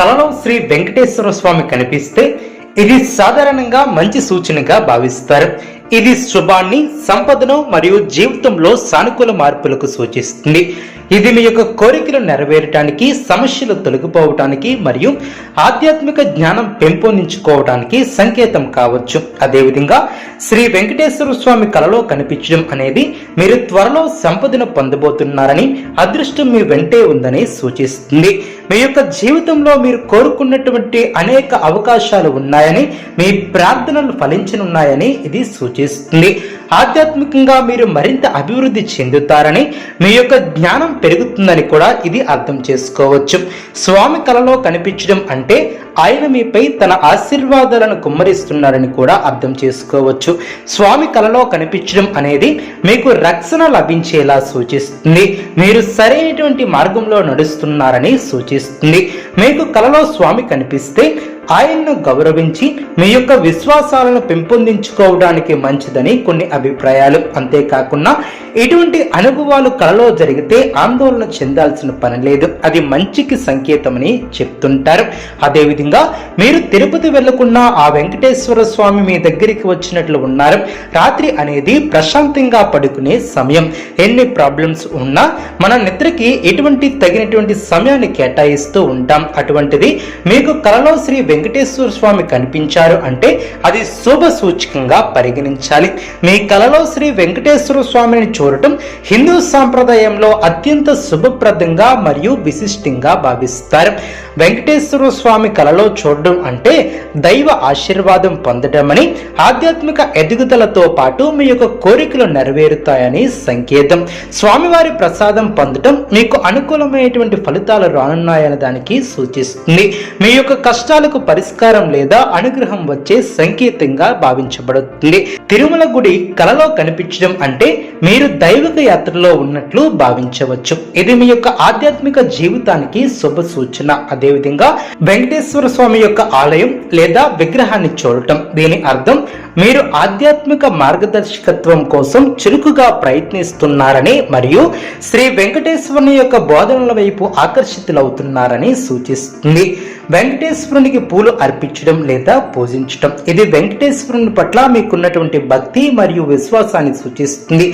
కలలో శ్రీ వెంకటేశ్వర స్వామి కనిపిస్తే ఇది సాధారణంగా మంచి సూచనగా భావిస్తారు. ఇది శుభాన్ని సంపదను మరియు జీవితంలో సానుకూల మార్పులకు సూచిస్తుంది. ఇది మీ యొక్క కోరికలు నెరవేరటానికి సమస్యలు తొలగిపోవటానికి మరియు ఆధ్యాత్మిక జ్ఞానం పెంపొందించుకోవటానికి సంకేతం కావచ్చు. అదేవిధంగా శ్రీ వెంకటేశ్వర స్వామి కలలో కనిపించడం అనేది మీరు త్వరలో సంపదను పొందబోతున్నారని అదృష్టం మీ వెంటే ఉందని సూచిస్తుంది. మీ యొక్క జీవితంలో మీరు కోరుకున్నటువంటి అనేక అవకాశాలు ఉన్నాయని మీ ప్రార్థనలు ఫలించనున్నాయని ఇది సూచిస్తుంది. ఆధ్యాత్మికంగా మీరు మరింత అభివృద్ధి చెందుతారని మీ యొక్క జ్ఞానం పెరుగుతుందని కూడా ఇది అర్థం చేసుకోవచ్చు. స్వామి కలలో కనిపించడం అంటే ఆయన మీపై తన ఆశీర్వాదాలను కుమ్మరిస్తున్నారని కూడా అర్థం చేసుకోవచ్చు. స్వామి కలలో కనిపించడం అనేది మీకు రక్షణ లభించేలా సూచిస్తుంది. మీరు సరైనటువంటి మార్గంలో నడుస్తున్నారని సూచిస్తుంది. మీకు కలలో స్వామి కనిపిస్తే ఆయన్ను గౌరవించి మీ యొక్క విశ్వాసాలను పెంపొందించుకోవడానికి మంచిదని కొన్ని అభిప్రాయాలు. అంతేకాకుండా ఇటువంటి అనుభవాలు కలలో జరిగితే ఆందోళన చెందాల్సిన పని లేదు. అది మంచికి సంకేతమని చెప్తుంటారు. అదేవిధంగా మీరు తిరుపతి వెళ్ళకుండా ఆ వెంకటేశ్వర స్వామి మీ దగ్గరికి వచ్చినట్లు ఉన్నారు. రాత్రి అనేది ప్రశాంతంగా పడుకునే సమయం. ఎన్ని ప్రాబ్లమ్స్ ఉన్నా మన నిద్రకి ఎటువంటి తగినటువంటి సమయాన్ని కేటాయిస్తూ ఉంటాం. అటువంటిది మీకు కలలో శ్రీ వెంకటేశ్వర స్వామి కనిపించారు అంటే అది శుభ సూచకంగా పరిగణించాలి. మీ కలలో శ్రీ వెంకటేశ్వర స్వామిని చూడటం హిందూ సాంప్రదాయంలో అత్యంత శుభప్రదంగా మరియు విశిష్టంగా భావిస్తారు. వెంకటేశ్వర స్వామి కలలో చూడడం అంటే దైవ ఆశీర్వాదం పొందడమని ఆధ్యాత్మిక ఎదుగుదలతో పాటు మీ యొక్క కోరికలు నెరవేరుతాయని సంకేతం. స్వామివారి ప్రసాదం పొందడం మీకు అనుకూలమైనటువంటి ఫలితాలు రానున్నాయనే దానికి సూచిస్తుంది. మీ యొక్క కష్టాలకు పరిష్కారం లేదా అనుగ్రహం వచ్చే సంకేతంగా భావించబడుతుంది. తిరుమల గుడి కలలో కనిపించడం అంటే మీరు దైవిక యాత్రలో ఉన్నట్లు భావించవచ్చు. ఇది మీ యొక్క ఆధ్యాత్మిక జీవితానికి శుభ సూచన. అదేవిధంగా వెంకటేశ్వర స్వామి యొక్క ఆలయం లేదా విగ్రహాన్ని చూడటం. దీని అర్థం మీరు ఆధ్యాత్మిక మార్గదర్శకత్వం కోసం చురుకుగా ప్రయత్నిస్తున్నారని మరియు శ్రీ వెంకటేశ్వరుని యొక్క బోధనల వైపు ఆకర్షితులవుతున్నారని సూచిస్తుంది. వెంకటేశ్వరునికి పూలు అర్పించడం లేదా పూజించడం ఇది వెంకటేశ్వరుని పట్ల మీకున్నటువంటి భక్తి మరియు విశ్వాసాన్ని సూచిస్తుంది.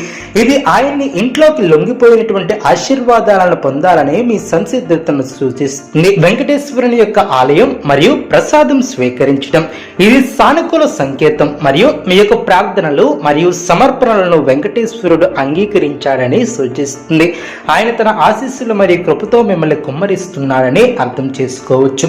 ఇది ఆయన్ని ఇంట్లోకి లొంగిపోయినటువంటి ఆశీర్వాదాలను పొందాలనే మీ సంసిద్ధతను సూచిస్తుంది. వెంకటేశ్వరుని యొక్క ఆలయం మరియు ప్రసాదం స్వీకరించడం ఇది సానుకూల సంకేతం మరియు మీ యొక్క ప్రార్థనలు మరియు సమర్పణలను వెంకటేశ్వరుడు అంగీకరించాడని సూచిస్తుంది. ఆయన తన ఆశీస్సులు మరియు కృపతో మిమ్మల్ని కుమ్మరిస్తున్నాడని అర్థం చేసుకోవచ్చు.